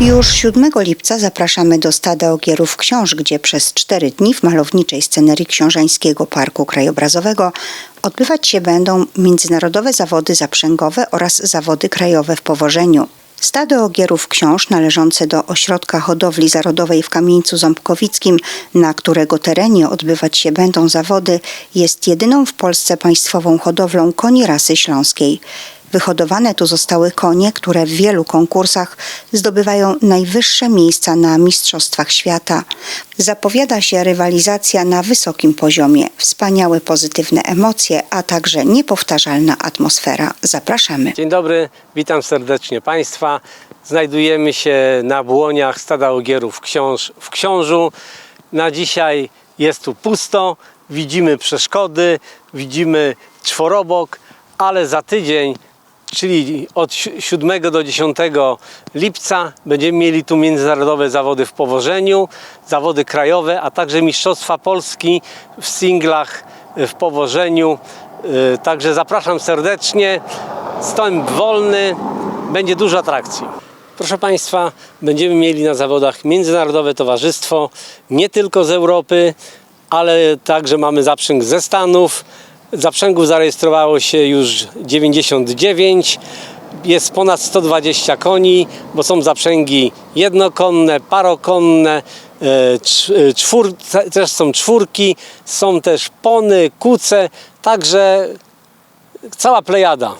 Już 7 lipca zapraszamy do stada Ogierów Książ, gdzie przez cztery dni w malowniczej scenerii Książańskiego Parku Krajobrazowego odbywać się będą międzynarodowe zawody zaprzęgowe oraz zawody krajowe w powożeniu. Stado Ogierów Książ należące do ośrodka hodowli zarodowej w Kamieńcu Ząbkowickim, na którego terenie odbywać się będą zawody, jest jedyną w Polsce państwową hodowlą koni rasy śląskiej. Wyhodowane tu zostały konie, które w wielu konkursach zdobywają najwyższe miejsca na Mistrzostwach Świata. Zapowiada się rywalizacja na wysokim poziomie, wspaniałe pozytywne emocje, a także niepowtarzalna atmosfera. Zapraszamy. Dzień dobry, witam serdecznie Państwa. Znajdujemy się na błoniach stada ogierów książ w Książu. Na dzisiaj jest tu pusto, widzimy przeszkody, widzimy czworobok, ale za tydzień, czyli od si- 7 do 10 lipca będziemy mieli tu międzynarodowe zawody w powożeniu, zawody krajowe, a także Mistrzostwa Polski w singlach y, w powożeniu. Y, Także zapraszam serdecznie. Stąd wolny, będzie dużo atrakcji. Proszę Państwa, będziemy mieli na zawodach Międzynarodowe Towarzystwo, nie tylko z Europy, ale także mamy zaprzęg ze Stanów. Zaprzęgów zarejestrowało się już 99. Jest ponad 120 koni, bo są zaprzęgi jednokonne, parokonne, e, e, czwór, też są czwórki, są też pony, kuce, także cała plejada.